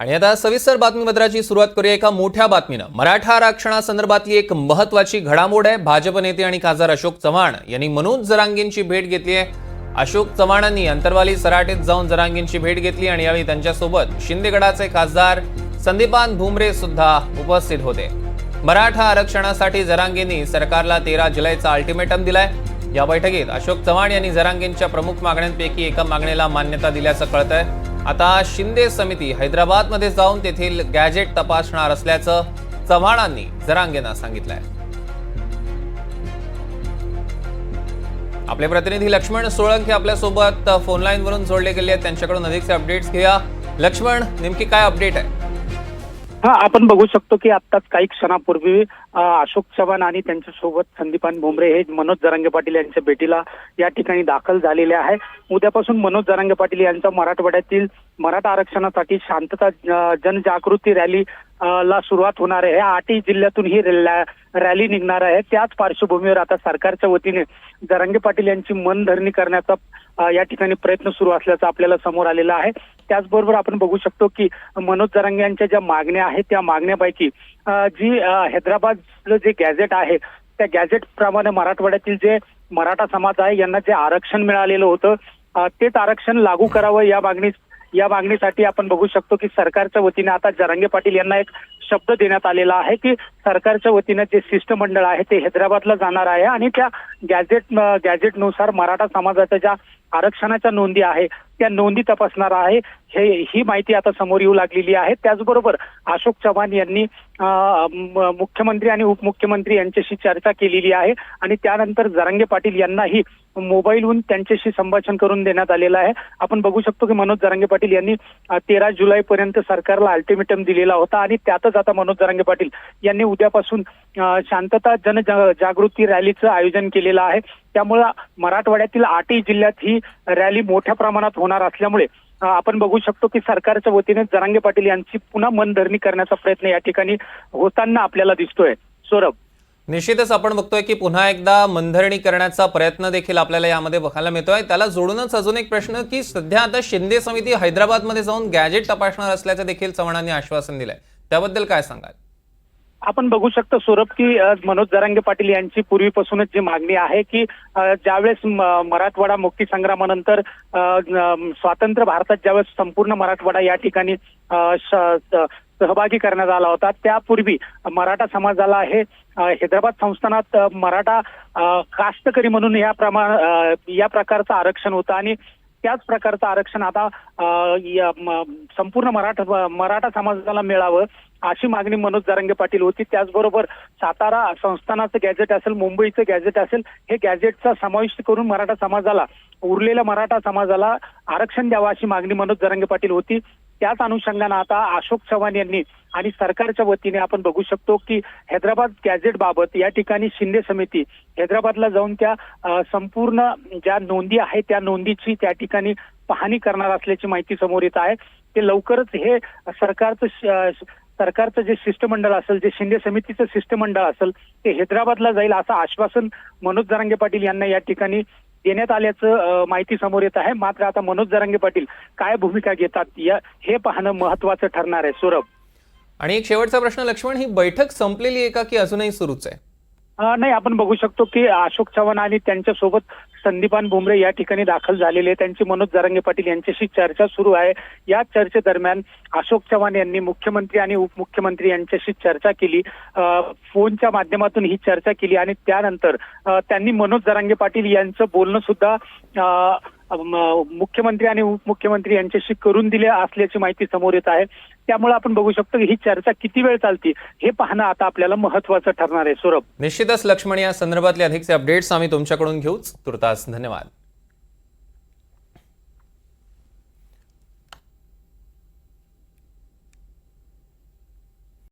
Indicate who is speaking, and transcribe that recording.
Speaker 1: आणि आता सविस्तर बातमीपत्राची सुरुवात करूया एका मोठ्या बातमीनं. मराठा आरक्षणासंदर्भातली एक महत्वाची घडामोड आहे. भाजप नेते आणि खासदार अशोक चव्हाण यांनी मनोज जरांगेंची भेट घेतली आहे. अशोक चव्हाणांनी अंतरवाली सराटेत जाऊन जरांगेंची भेट घेतली आणि यावेळी त्यांच्यासोबत शिंदेगडाचे खासदार संदीपान भुमरे सुद्धा उपस्थित होते. मराठा आरक्षणासाठी जरांगेंनी सरकारला तेरा जुलैचा अल्टिमेटम दिलाय. या बैठकीत अशोक चव्हाण यांनी जरांगेंच्या प्रमुख मागण्यांपैकी एका मागणीला मान्यता दिल्याचं कळतंय. आता शिंदे समिती हैदराबादमध्ये जाऊन तेथील गॅजेट तपासणार असल्याचं चव्हाणांनी जरांगेंना सांगितलंय. आपले प्रतिनिधी लक्ष्मण सोळंके आपल्यासोबत फोनलाईनवरून जोडले गेले आहेत. त्यांच्याकडून अधिकचे अपडेट्स घेऊया. लक्ष्मण नेमकी काय अपडेट आहे?
Speaker 2: हा आपण बघू शकतो की आताच काही क्षणापूर्वी अशोक चव्हाण आणि त्यांच्यासोबत संदीपान भुमरे हे मनोज जरांगे पाटील यांच्या भेटीला या ठिकाणी दाखल झालेले आहे. उद्यापासून मनोज जरांगे पाटील यांचा मराठवाड्यातील मराठा आरक्षणासाठी शांतता जनजागृती रॅली ला सुरुवात होणार आहे. आठही जिल्ह्यातून ही रॅली निघणार आहे. त्याच पार्श्वभूमीवर आता सरकारच्या वतीने जरांगे पाटील यांची मनधरणी करण्याचा या ठिकाणी प्रयत्न सुरू असल्याचं आपल्याला समोर आलेलं आहे. त्याचबरोबर आपण बघू शकतो की मनोज जरांगे यांच्या ज्या मागण्या आहेत त्या मागण्यापैकी जी हैदराबादचं जे गॅझेट आहे त्या गॅझेट प्रमाणे मराठवाड्यातील जे मराठा समाज आहे यांना जे आरक्षण मिळालेलं होतं तेच आरक्षण लागू करावं या मागणी या मागणीसाठी आपण बघू शकतो की सरकारच्या वतीने आता जरांगे पाटील यांना एक शब्द देण्यात आलेला आहे की सरकारच्या वतीने जे शिष्टमंडळ आहे ते हैदराबादला जाणार आहे आणि त्या गॅझेट गॅझेटनुसार मराठा समाजाच्या ज्या आरक्षणाच्या नोंदी आहे त्या नोंदी तपासणार आहे. हे ही माहिती आता समोर येऊ लागलेली आहे. त्याचबरोबर अशोक चव्हाण यांनी मुख्यमंत्री आणि उपमुख्यमंत्री यांच्याशी चर्चा केलेली आहे. आणि त्यानंतर जरांगे पाटील यांनाही मोबाईलहून त्यांच्याशी संभाषण करून देण्यात आलेलं आहे. आपण बघू शकतो की मनोज जरांगे पाटील यांनी तेरा जुलै पर्यंत सरकारला अल्टिमेटम दिलेला होता. आणि त्यातच आता मनोज जरांगे पाटील यांनी उद्यापासून शांतता जन जागृती रॅलीचं आयोजन केलेलं आहे. त्यामुळं मराठवाड्यातील आठही जिल्ह्यात ही रॅली मोठ्या प्रमाणात होणार असल्यामुळे आपण बघू शकतो की सरकारच्या वतीने जरांगे पाटील यांची पुन्हा मनधरणी करण्याचा प्रयत्न या ठिकाणी होताना आपल्याला दिसतोय. सौरभ.
Speaker 1: निश्चितच आपण बघतोय की पुन्हा एकदा मनधरणी करण्याचा प्रयत्न देखील आपल्याला यामध्ये बघायला मिळतोय. त्याला जोडूनच अजून एक प्रश्न की सध्या आता शिंदे समिती हैदराबादमध्ये जाऊन गॅजेट तपासणार असल्याचं देखील चव्हाणांनी आश्वासन दिलंय. त्याबद्दल काय सांगाल?
Speaker 2: आपण बघू शकतो सौरभ की मनोज जरांगे पाटील यांची पूर्वीपासूनच जी मागणी आहे की ज्यावेळेस मराठवाडा मुक्ती संग्रामानंतर स्वातंत्र्य भारतात ज्यावेळेस संपूर्ण मराठवाडा या ठिकाणी सहभागी करण्यात आला होता त्यापूर्वी मराठा समाजाला हे हैदराबाद संस्थानात मराठा अ, कास्तकरी म्हणून या प्रमाण या प्रकारचं आरक्षण होतं आणि त्याच प्रकारचं आरक्षण आता संपूर्ण मराठा मराठा समाजाला मिळावं अशी मागणी मनोज जारंगे पाटील होती. त्याचबरोबर सातारा संस्थानाचं गॅजेट असेल मुंबईचं गॅजेट असेल हे गॅजेटचा समाविष्ट करून मराठा समाजाला उरलेल्या मराठा समाजाला आरक्षण द्यावं अशी मागणी मनोज जरांगे पाटील होती. त्याच अनुषंगानं आता अशोक चव्हाण यांनी आणि सरकारच्या वतीने आपण बघू शकतो की हैदराबाद गॅझेट बाबत या ठिकाणी शिंदे समिती हैदराबादला जाऊन त्या संपूर्ण ज्या नोंदी आहेत त्या नोंदीची त्या ठिकाणी पाहणी करणार असल्याची माहिती समोर येत आहे. ते लवकरच हे सरकारचं सरकारचं जे शिष्टमंडळ असेल जे शिंदे समितीचं शिष्टमंडळ असेल ते हैदराबादला जाईल असं आश्वासन मनोज जरांगे पाटील यांना या ठिकाणी देण्यात आल्याचं माहिती समोर येत आहे. मात्र आता मनोज जरांगे पाटील काय भूमिका घेतात या हे पाहणं महत्वाचं ठरणार आहे. सौरभ.
Speaker 1: आणि एक शेवटचा प्रश्न लक्ष्मण ही बैठक संपलेली आहे का की अजूनही सुरूच आहे?
Speaker 2: नाही आपण बघू शकतो की अशोक चव्हाण आणि त्यांच्यासोबत संदीपान भुमरे या ठिकाणी दाखल झालेले आहेत. त्यांची मनोज जरांगे पाटील यांच्याशी चर्चा सुरू आहे या चर्चेदरम्यान अशोक चव्हाण यांनी मुख्यमंत्री आणि उपमुख्यमंत्री यांच्याशी चर्चा केली फोनच्या माध्यमातून ही चर्चा केली आणि त्यानंतर त्यांनी मनोज जरांगे पाटील यांचं बोलणं सुद्धा अ, मुख्यमंत्री आणि उपमुख्यमंत्री यांच्याशी करून दिले असल्याची माहिती समोर येत आहे. त्यामुळे आपण बघू शकतो की ही चर्चा किती वेळ चालते हे पाहणं आता आपल्याला महत्वाचं ठरणार आहे. सौरभ.
Speaker 1: निश्चितच लक्ष्मण या संदर्भातले अधिकचे अपडेट्स आम्ही तुमच्याकडून घेऊच. तुर्तास धन्यवाद.